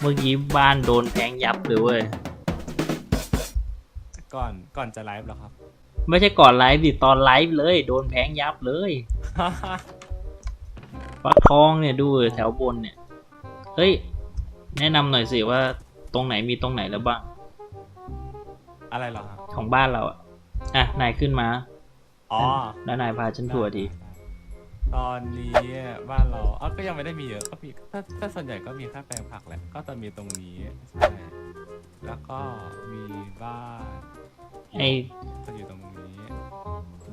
เมื่อกี้บ้านโดนแทงยับเลยเว้ย ก่อนก่อนจะไลฟ์เหรอครับ ไม่ใช่ก่อนไลฟ์ดิตอนไลฟ์เลย โดนแพงยับเลยฟักทองเนี่ยดูแถวบนเนี่ย เฮ้ย แนะนำหน่อยสิว่าตรงไหนมีตรงไหนแล้วบ้าง อะไรเหรอครับของบ้านเราอะอะนายขึ้นมา อ๋อ แล้วนายพาฉันทัวร์ดี ตอนนี้บ้านเราเอ้าก็ยังไม่ได้มีเยอะก็มีถ้าถ้าส่วนใหญ่ก็มีแค่แปลงผักแหละ ก็จะมีตรงนี้ใช่แล้วก็มีบ้านไอจะอยู่ตรงนี้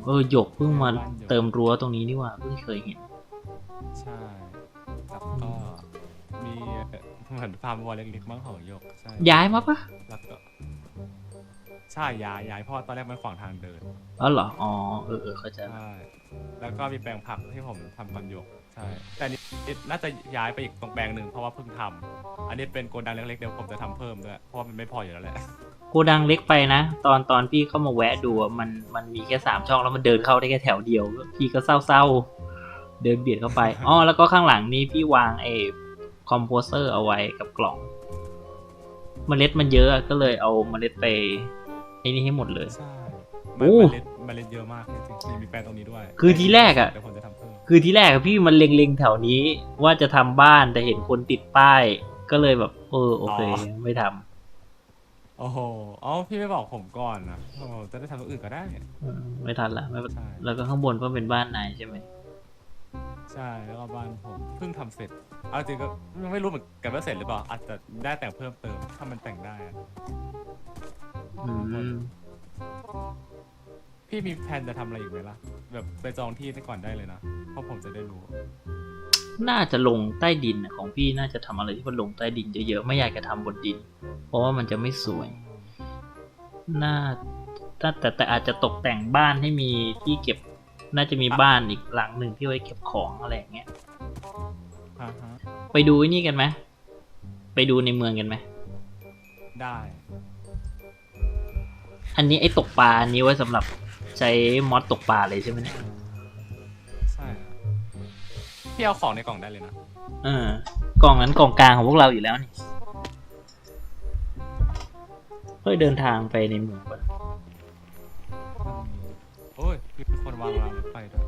เออหยกเพิ่งมาเติมรั้วตรงนี้นี่หว่าเพิ่งเคยเห็น ใช่แล้วก็มีเหมือนฟาร์มวัวเล็กๆมั้งของหยกใช่ย้ายมาปะแล้วก็ใช่ย้ายย้ายเพราะว่าตอนแรกมันขวางทางเดินอ๋อเหรออ๋อเออเออเข้าใจละใช่ แล้วก็มีแปลงผักที่ผมทำตอนหยกใช่แต่อันนี้น่าจะย้ายไปอีกตรงแปลงหนึ่งเพราะว่าเพิ่งทำอันนี้เป็นโกดังเล็กๆเดี๋ยวผมจะทำเพิ่มด้วยเพราะว่ามันไม่พออยู่แล้วแหละ โกดังเล็กไปนะ ตอนตอนพี่เข้ามาแวะดูอะมันมันมีแค่สามช่องแล้วมันเดินเข้าได้แค่แถวเดียว พี่ก็เศร้าๆ เดินเบียดเข้าไป อ๋อ แล้วก็ข้างหลังนี้พี่วางไอ้คอมโพเซอร์เอาไว้กับกล่องเมล็ดมันเยอะก็เลยเอาเมล็ดไปไอ้นี่ให้หมดเลย ใช่โอ้มันเล่นมัน เล่นเยอะมากจริงๆมีแปลงตรงนี้ด้วยคือทีแรกอะ เดี๋ยวผมจะทำเพิ่มคือที่แรกอะพี่มันเล็งๆแถวนี้ว่าจะทำบ้านแต่เห็นคนติดป้าย ก็เลยแบบ เออโอเคไม่ทำโอ้โหอ๋อพี่ไม่บอกผมก่อนนะโอ้โหจะได้ทำตัวอื่นก็ได้ อืมไม่ทันละไม่เป็นใช่ แล้วก็ข้างบนก็เป็นบ้านนายใช่ไหมใช่แล้วก็บ้านผมเพิ่งทำเสร็จ เอาจริงก็ยังไม่รู้เหมือนกันว่าเสร็จหรือเปล่าอาจจะได้แต่งเพิ่มเติมถ้ามันแต่งได้อะอืม พี่มีแผนจะทำอะไรอีกไหมล่ะ แบบไปจองที่ก่อนได้เลยนะ เพราะผมจะได้รู้ น่าจะลงใต้ดินอะของพี่น่าจะทำอะไรที่มันลงใต้ดินเยอะๆไม่อยากจะทำบนดิน เพราะว่ามันจะไม่สวย น่าแต่แต่แต่อาจจะตกแต่งบ้านให้มีที่เก็บ น่าจะมีบ้านอีกหลังหนึ่งที่ไว้เก็บของอะไรอย่างเงี้ยอ่าฮะไปดูไอ้นี่กันไหมไปดูในเมืองกันไหม ได้ อันนี้ไอ้ตกปลาอันนี้ไว้สำหรับ ใช้มอสตกปลาเลยใช่ไหมเนี่ยใช่ครับพี่เอาของในกล่องได้เลยนะเออกล่องนั้นกล่องกลางของพวกเราอยู่แล้วนี่เฮ้ยเดินทางไปในเมืองปะโอ้ยมีคนวางรางรถไฟด้วย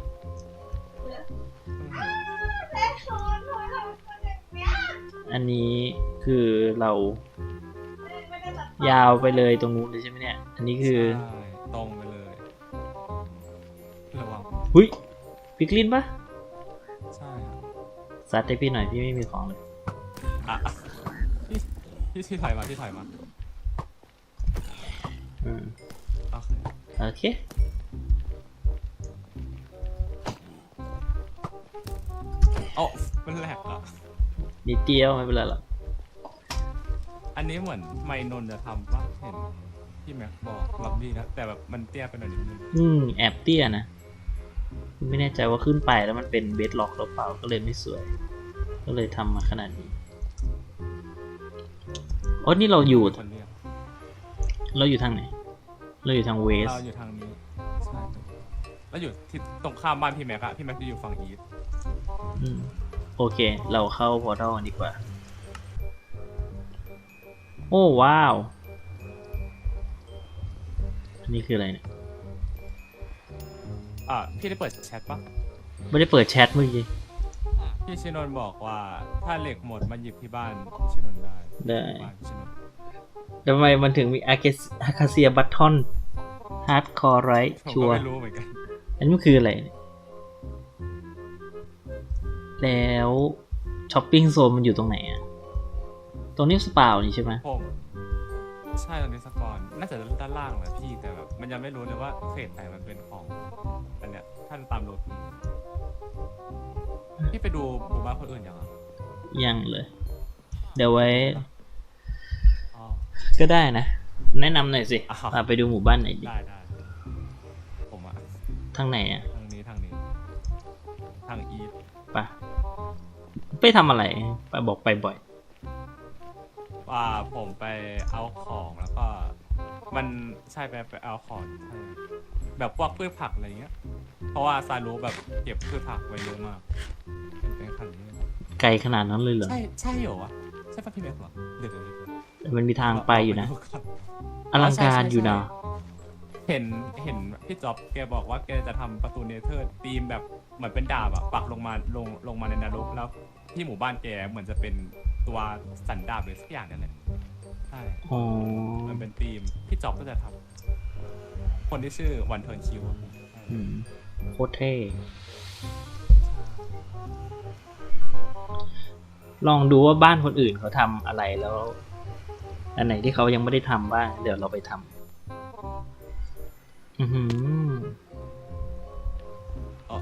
อันนี้คือเรายาวไปเลยตรงนู้นเลยใช่ไหมเนี่ย อันนี้คือ ใช่ตรงไปเลยระวัง หุยพิกลินปะใช่ครับซัดให้พี่หน่อยพี่ไม่มีของเลย อะอะพี่พี่ที่ถอยมาที่ถอยมาอืมโอเคโอเคเอ้ามันแหลกอะ นิดเดียวไม่เป็นไรหรอกอันนี้เหมือนไมนนท์จะทำว่าเห็นพี่แม็กบอกรับดีนะ แต่แบบมันเตี้ยไปหน่อยนิดนึงอืมแอบเตี้ยนะ ไม่แน่ใจว่าขึ้นไปแล้วมันเป็นเบสล็อกหรือเปล่าก็เลยไม่สวย ก็เลยทำมาขนาดนี้โอ้นี่เราอยู่ คนเรียกเราอยู่ทางไหน เราอยู่ทางเวส เราอยู่ทางนี้ใช่แล้วอยู่ที่ตรงข้ามบ้านพี่แม็กอะพี่แม็กจะอยู่ฝั่งอีสอืมโอเค เราเข้าพอร์ทัลกันดีกว่า โอ้ว้าวอันนี้คืออะไรเนี่ย อะพี่ได้เปิดแชทปะไม่ได้เปิดแชทเมื่อกี้พี่ชินนท์บอกว่าถ้าเหล็กหมดมันหยิบที่บ้านชินนท์ได้ได้บ้านชินนท์ทำไมมันถึงมีอาคาเซียบัตทอนฮาร์ดคอร์ไรท์ผมชัก็วไม่รู้เหมือนกันอันนี้มันคืออะไรเนี่ยแล้วช้อปปิ้งโซนมันอยู่ตรงไหนอะตรงนี้สปาวนี่ใช่ไหมผม ใช่ตอนนี้สปอนน่าจะด้านล่างแหละพี่แต่แบบมันยังไม่รู้เลยว่าเศษไหนมันเป็นของอันเนี้ยท่านตามโรตีพี่ไปดูหมู่บ้านคนอื่นยังอะยังเลย เดี๋ยวไว้อ๋อ ก็ได้นะ แนะนำหน่อยสิอ้าว พาไปดูหมู่บ้านไหนดีได้ได้ผมอะทางไหนอะทางนี้ทางนี้ ทางอีทปะไปทำอะไรไปบอกไปบ่อย ว่าผมไปเอาของแล้วก็ มันใช่ไปไปเอาของใช่แบบพวกพืชผักอะไรเงี้ย เพราะว่าซารู้แบบเก็บพืชผักไว้เยอะมากเป็นคันนี้ไกลขนาดนั้นเลยเหรอ ใช่ใช่เหรอวะใช่ช่ป่ะพี่แม็กเหรอเดี๋ยวเดี๋ยวเดี๋ยวแต่มันมีทางไปอยู่นะ เาดูก่อนอลังการใช่ใช่อยู่นะใช่เห็นเห็นพี่จ๊อบแกบอกว่าแกจะทำประตูเนเธอร์ธีมแบบเหมือนเป็นดาบอะปักลงมาลงลงมาในนรกแล้วที่หมู่บ้านแกเหมือนจะเป็น ตัวสันดาบเลยสักอย่างนั่นแหละใช่อ๋อมันเป็นธีมพี่จ๊อบก็จะทำคนที่ชื่อวันเทิร์นคิวอืมโคตรเท่ลองดูว่าบ้านคนอื่นเขาทำอะไรแล้ว อันไหนที่เขายังไม่ได้ทำบ้างเดี๋ยวเราไปทำอือหืออ๋อ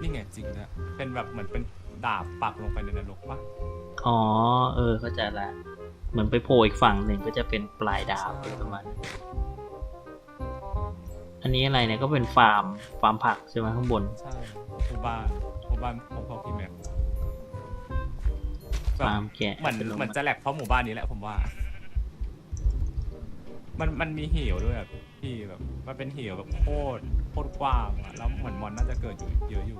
นี่ไงจริงนะเป็นแบบเหมือนเป็น ดาบปักลงไปในนรกปะอ๋อ เออ เข้าใจละ เหมือนไปโผล่อีกฝั่งหนึ่งก็จะเป็นปลายดาวอะไรประมาณนั้นอันนี้อะไรเนี่ยก็เป็นฟาร์มฟาร์มผักใช่ไหมข้างบน ใช่หมู่บ้านหมู่บ้านของพ่อพี่แม็กแบบฟาร์มแกะเหมือนป็โรงเหมือนจะแหลกเพราะหมู่บ้านนี้แหละผมว่า มันมันมีเหวด้วยอะพี่แบบ มันเป็นเหวแบบโคตรโคตรกว้างอะแล้วเหมือนมอนน่าจะเกิดอยู่เยอะอยู่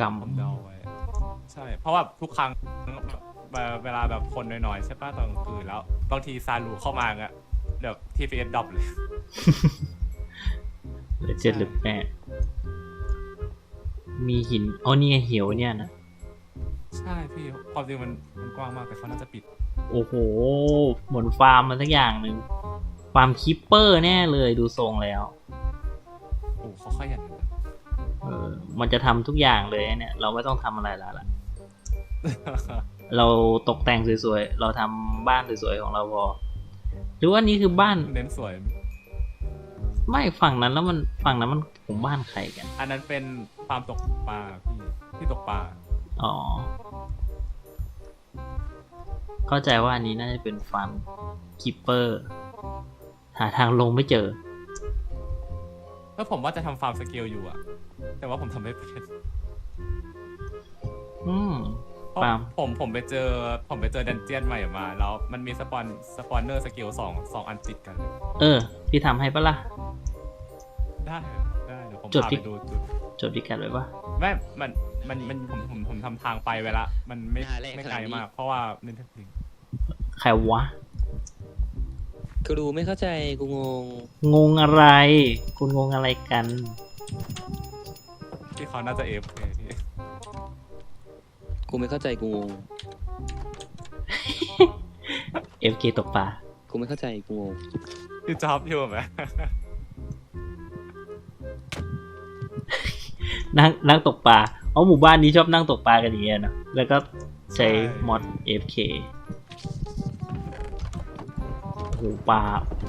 กรรม ผมเดาไว้ใช่ เพราะว่าทุกครั้งเวลาเวลาแบบคนน้อยๆใช่ป่ะตอนกลางคืนแล้วบางทีซาลูเข้ามาอะแบบทีพีเอสดรอปเลย เหลือเจ็ดหรือแปดมีหินอ๋อนี่ไงเหวเนี่ยนะ ใช่พี่ความจริงมันมันกว้างมากแต่เขาน่าจะปิด โอ้โห เหมือนฟาร์มมันสักอย่างหนึ่งฟาร์มคิปเปอร์แน่เลยดูทรงแล้ว โอ้เขาขยันนะเออ มันจะทำทุกอย่างเลยเนี่ย เราไม่ต้องทำอะไรแล้วล่ะ เราตกแต่งสวยๆ เราทำบ้านสวยๆของเราพอ หรือว่านี่คือบ้านเน้นสวย ไม่ฝั่งนั้นแล้วมันฝั่งนั้นมันของบ้านใครกัน อันนั้นเป็นฟาร์มตกปลาพี่ที่ตกปลา อ๋อ เข้าใจว่าอันนี้น่าจะเป็นฟาร์มคิปเปอร์ หาทางลงไม่เจอ แล้วผมว่าจะทำฟาร์มสเกลอยู่อะแต่ว่าผมทำไม่เป็นอืม เพราะฟาร์ม ผมผมไปเจอ ผมไปเจอดันเจียนใหม่มา แล้วมันมีสปอนสปอนเนอร์สเกลสองสองอันติดกันเลยเออ พี่ทำให้ปะล่ะ ได้ได้เดี๋ยวผมจดพาดิไปดูจุด จดดิกันไว้ปะไม่มันมันมันผมผมผมทำทางไปเวลามันไม่หาเลขไม่ขนาดไกลนี้ มาก เพราะว่าเน้นถึงใครวะ กูดูไม่เข้าใจกูงง งงอะไร คุณงงอะไรกันที่เขาน่าจะเอฟเคพี่กูไม่เข้าใจกูงง FK ตกปลากูไม่เข้าใจกูงง พี่จ๊อบอยู่ไหมนั่งนั่งตกปลาเอาหมู่บ้านนี้ชอบนั่งตกปลากันอย่างเงี้ยเนอะแล้วก็ใช้มอด FK โอ้โหปลา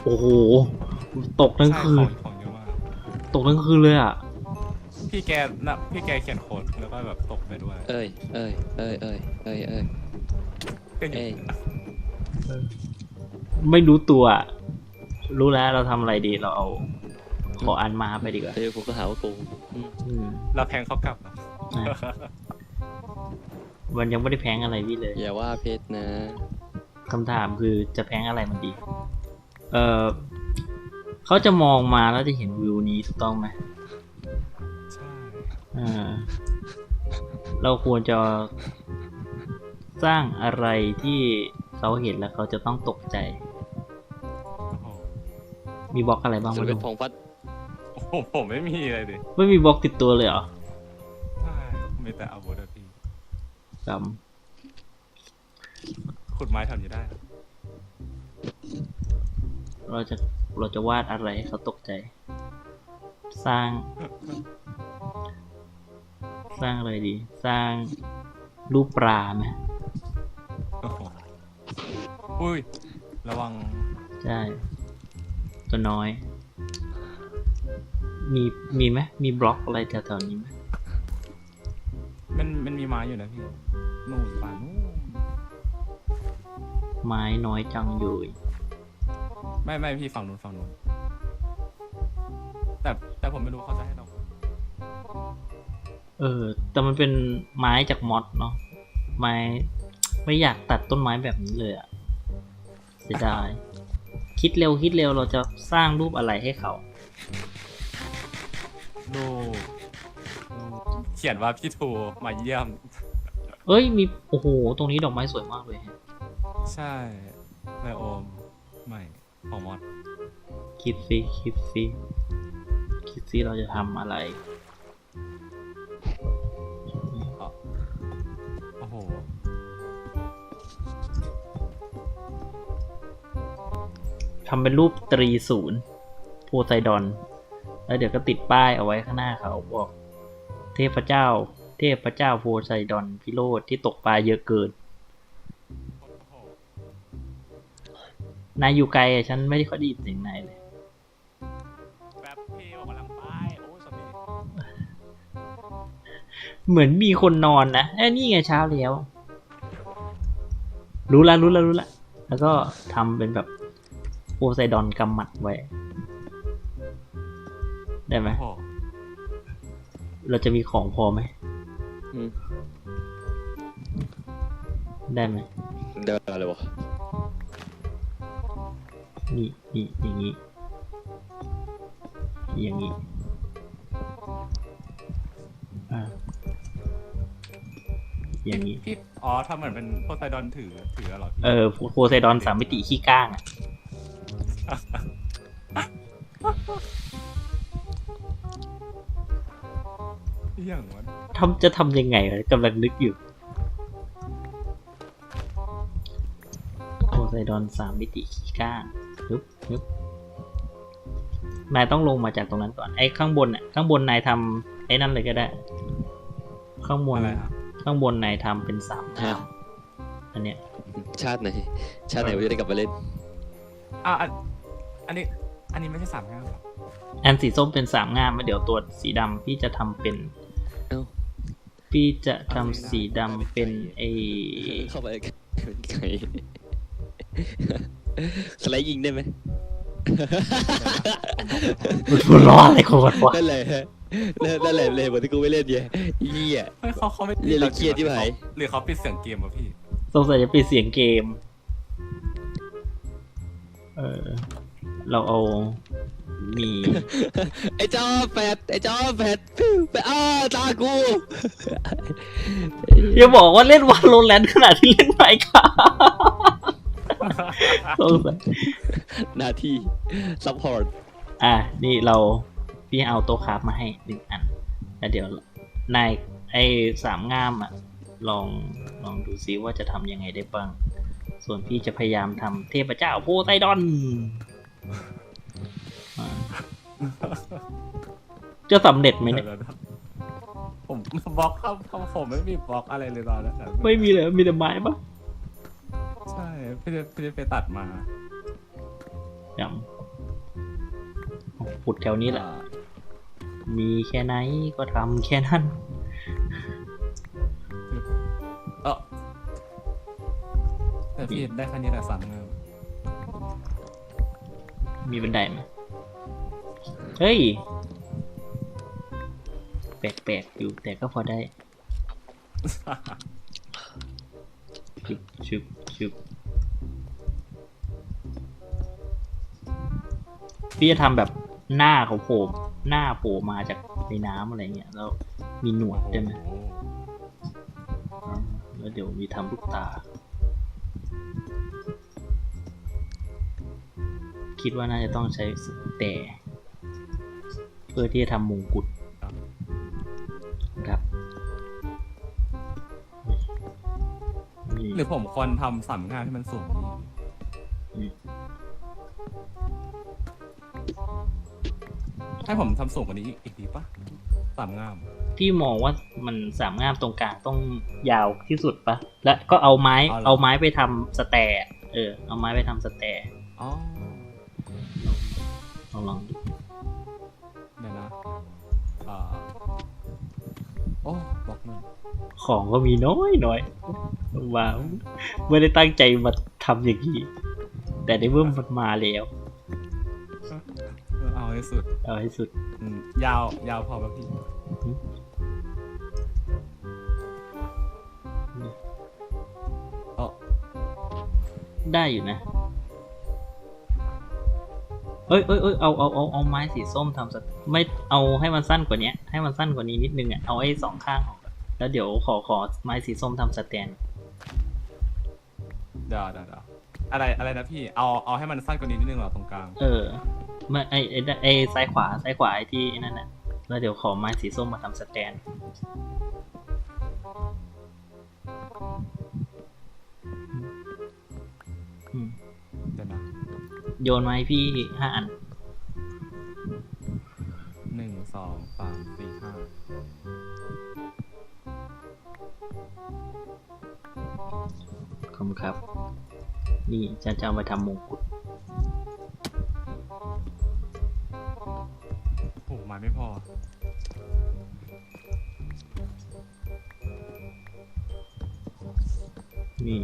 โอ้โห ตกทั้งใช่คืขนองของเยอะมากตกทั้งคืนเลยอะ พี่แกนะพี่แกเขียนโค้ดแล้วก็แบบตกไปด้วยเอ้ยเอ้ยเอ้ยเอ้ยเอ้ยเอ้ย ก็อยู่เอ้ย ไม่รู้ตัว รู้แล้วเราทำอะไรดี เราเอา ขออันมาไปดีกว่าเดี๋ยวกูก็หาว่ากูอืมอืมเราแทงเขากลับนะอะมันยังไม่ได้แพงอะไรพี่เลยอย่าว่าเพชรนะ คำถามคือจะแพงอะไรมันดี เออเขาจะมองมาแล้วจะเห็นวิวนี้ถูกต้องไหมใช่เออเราควรจะสร้างอะไรที่เขาเห็นแล้วเขาจะต้องตกใจโอ้โหมีบล็อกอะไรบ้างจะไม่เป็นรู้ทองพัดผมผมไม่มีเลยดิ ไม่มีบล็อกติดตัวเลยเหรอ ใช่มีแต่อาวุธอะพี่ก ขุดไม้ทำอยู่ได้นะำเราจะเราจะวาดอะไรให้เขาตกใจ สร้าง สร้างอะไรดี สร้างรูปปลาไหมโอ้โหอุ้ย ระวัง ใช่ ตัวน้อย มีมีไหมมีบล็อกอะไรแถวๆนี้ไหมมันมันมีไม้อยู่นะพี่นู่นป่านู่น ไม้น้อยจังอยู่ ไม่ไม่พี่ฝั่งนู้นฝั่งนู้นแต่แต่ผมไม่รู้เขาจะให้เราเออ แต่มันเป็นไม้จากมอดเนาะไม้ไม่อยากตัดต้นไม้แบบนี้เลยอะเสียดายคิดเร็วคิดเร็วเราจะสร้างรูปอะไรให้เขาดูดูเขียนว่าพี่ทูมาเยี่ยม เอ้ยมี โอ้โห ตรงนี้ดอกไม้สวยมากเลย ใช่ไบโอมไม่ของมอสคิดสิคิดสิคิดสิเราจะทำอะไร โอ้โห ทำเป็นรูปตรีศูนย์โพไซดอน แล้วเดี๋ยวก็ติดป้ายเอาไว้ข้างหน้าเขาบอก เทพเจ้า เทพเจ้าโพไซดอนพิโรธที่ตกปลาเยอะเกิน นายอยู่ไกลอะฉันไม่ได้ค่อยได้ยินเสียงนายเลย แบบพี่ออกกำลังไปโอ้สวัสดีเหมือนมีคนนอนนะเอ้ยนี่ไงเช้าแล้ว รู้ละรู้ละรู้ละแล้วก็ทำเป็นแบบโพไซดอนกำหมัดไว้ ได้ไหม โอ้โหเราจะมีของพอไหม อืม ได้ไหม เดินอะไรวะ นี่นี่อย่างนี้ อย่างนี้อ่าอย่างนี้พี่อ๋อทำเหมือนเป็นโพไซดอนถือถือเหรอพี่เออโพไซดอนสามมิติขี้ก้างอะอย่างวะทำจะทำยังไงวะกำลังนึกอยู่โพไซดอนสามมิติขี้ก้าง นึบนึบนายต้องลงมาจากตรงนั้นก่อนไอ้ข้างบนอะข้างบนนายทำไอ้นั่นเลยก็ได้ ข้างบนอะไรครับ ข้างบนนายทำเป็นสามงามอันเนี้ยชาติไหนชาติไหนผมจะได้กลับมาเล่นอะอันอันนี้ อันนี้ไม่ใช่สามแง่หรออันสีส้มเป็นสามงามแล้วเดี๋ยวตัวสีดำพี่จะทำเป็น เอ้าพี่จะทำสีดำเป็นไอเข้าไปไก่ สไลด์ยิงได้ไหมมันหัวเร้ออะไรของมันวะนั่นแหละนั่นนั่นแหละเลยเหมือนที่กูไม่เล่นเนี่ยเหี้ย เฮ้ยเขาเขาไม่เรียนแล้วเครียดที่ไหน หรือเขาปิดเสียงเกมวะพี่ สงสัยจะปิดเสียงเกม เออ เราเอา มี ไอ้จอแฟดไอ้จอแฟดฟิวไปอ้าตากูอย่าบอกว่าเล่นวาโลแรนขนาดที่เล่นไมค์ค่ะสงสัย หน้าที่ซัพพอร์ตอะนี่เราพี่เอาโต๊ะคราฟมาให้หนึ่งอันแล้วเดี๋ยวนายไอ้สามง่ามอะลองลองดูซิว่าจะทำยังไงได้บ้าง ส่วนพี่จะพยายามทำเทพเจ้าโพไซดอนอ่าจะสำเร็จไหมเนี่ยดี๋วๆผมบล็อกครับผมไม่มีบล็อกอะไรเลยตอนนั้นอะไม่มีเลยมีแต่ไม้ปะ ใช่พี่จะพี่จะไปตัดมายังขุดแถวนี้แหละ มีแค่ไหนก็ทำแค่นั้น เออแต่พี่ได้แค่นี้แหละสามเงินมีบันไดไหมเฮ้ย แปลกๆอยู่แต่ก็พอได้ชุบ ชุบพี่จะทำแบบหน้าเขาโผล่หน้าโผล่มาจากในน้ำอะไรเงี้ยแล้วมีหนวดได้ไหมแล้วเดี๋ยวมีทำลูกตา คิดว่าน่าจะต้องใช้แต่ เพื่อที่จะทำมงกุฎ หรือผมควรทำสามงานให้มันสูงดีอืมให้ผมทำสูงกว่านี้อีกอีกดีปะสามงาม พี่มองว่ามันสามงามตรงกลางต้องยาวที่สุดปะและก็เอาไม้ เอาไม้ไปทำสแตร์เออ เอาไม้ไปทำสแตร์อ๋อลองลองดูเดี๋ยวนะอ่าโอ้บล็อกหนึ่งของก็มีน้อยน้อย ว่าไม่ได้ตั้งใจมาทำอย่างนี้ แต่ในเมื่อมันมาแล้ว เออเอาให้สุด เอาให้สุดอืมยาว ยาวพอป่ะพี่อืมเออได้อยู่นะ เอ้ยเอ้ยเอ้ยเอาเอาเอาเอาไม้สีส้มทำสักไม่เอาให้มันสั้นกว่านี้ให้มันสั้นกว่านี้นิดนึงอะ เอาไอ้สองข้างออกอะแล้วเดี๋ยวขอขอไม้สีส้มทำสแตน เดี๋ยวเดี๋ยวเดี๋ยวอะไรอะไรนะพี่ เอาเอาให้มันสั้นกว่านี้นิดนึงเหรอตรงกลาง เออไม่ไอไอไอซ้ายขวาซ้ายขวาไอที่ไอ้นั่นน่ะแล้วเดี๋ยวขอไม้สีส้มมาทำสแตนอืมเดี๋ยวนะโยนมาให้พี่ห้าอัน คุณครับ นี่ฉันจะเอามาทำมงกุฎโอ้โหไมาไม่พอ นี่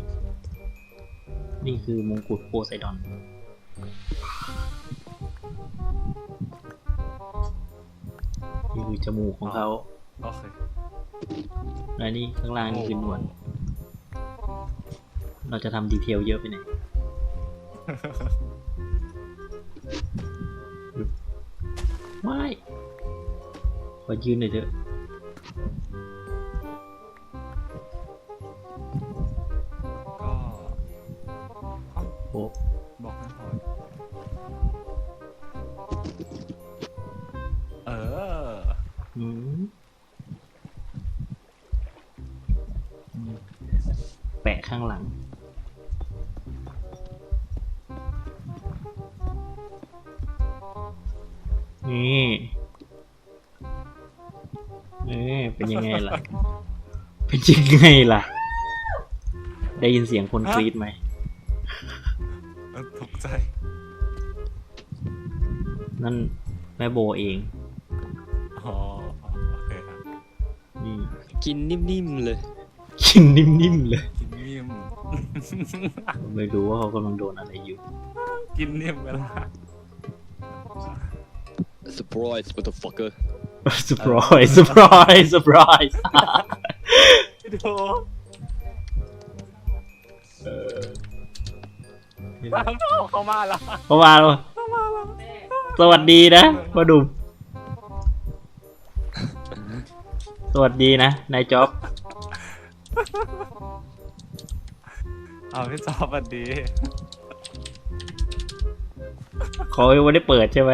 นี่คือมงกุฎโพไซดอน นี่คือจมูกของเขาโอเค และนี่ข้างล่างนี่คือหนวด เราจะทำดีเทลเยอะไปไหนอยว้ายขอยืนหน่อยเถอะก็เอ้าโอ้บอกไม่พอเอออืมแปะข้างหลัง ยังไงล่ะ เป็นยังไงล่ะ ได้ยินเสียงคนกรีดไหมเออตกใจ นั่นแม่โบเอง อ๋อ โอเคครับ นี่ กินนิ่มๆเลย กินนิ่มๆเลย กินนิ่ม ไม่รู้ว่าเขากำลังโดนอะไรอยู่ กินนิ่มเวลา surprise motherfucker surprise surprise surprise โดเออเข้ามาแล้วเข้ามาแล้วสวัสดีนะมาดูสวัสดีนะนายจ๊อบเอาพี่จอบสวัสดีเขายังไม่ได้เปิดใช่ไหม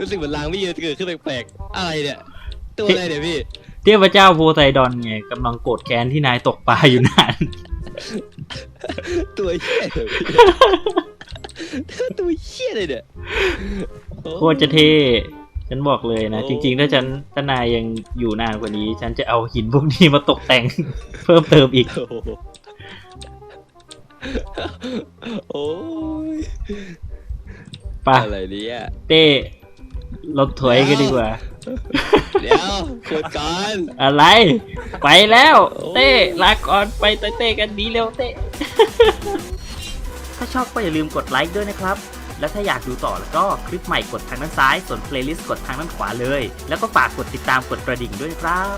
รู้สึกเหมือนลางไม่เยอะเกิดขึ้นแปลกๆอะไรเนี่ย ตัวอะไรเนี่ยพี่เทพเจ้าโพไซดอนไงกำลังโกรธแค้นที่นายตกปลาอยู่นานตัวเหี้ยเลยพี่ตัวเหี้ยเลยเนี่ยโคตรจะเท่ฉันบอกเลยนะ จริง ๆ ถ้าฉันถ้านายยังอยู่นานกว่านี้ ฉันจะเอาหินพวกนี้มาตกแต่ง เพิ่มเติมอีก โอ้โหโอ้ย ไป่ะอะไรเนี่ยเต้เราถอยกันดีกว่า เดี๋ยวกดก่อนอะไร ไปแล้วโอ้เต้ลาก่อนไปเต้เต้กันดีเร็วเต้ถ้าชอบก็อย่าลืมกดไลค์ด้วยนะครับ และถ้าอยากดูต่อแล้วก็คลิปใหม่กดทางด้านซ้าย ส่วนเพลย์ลิสต์กดทางด้านขวาเลย แล้วก็ฝากกดติดตามกดกระดิ่งด้วยนะครับ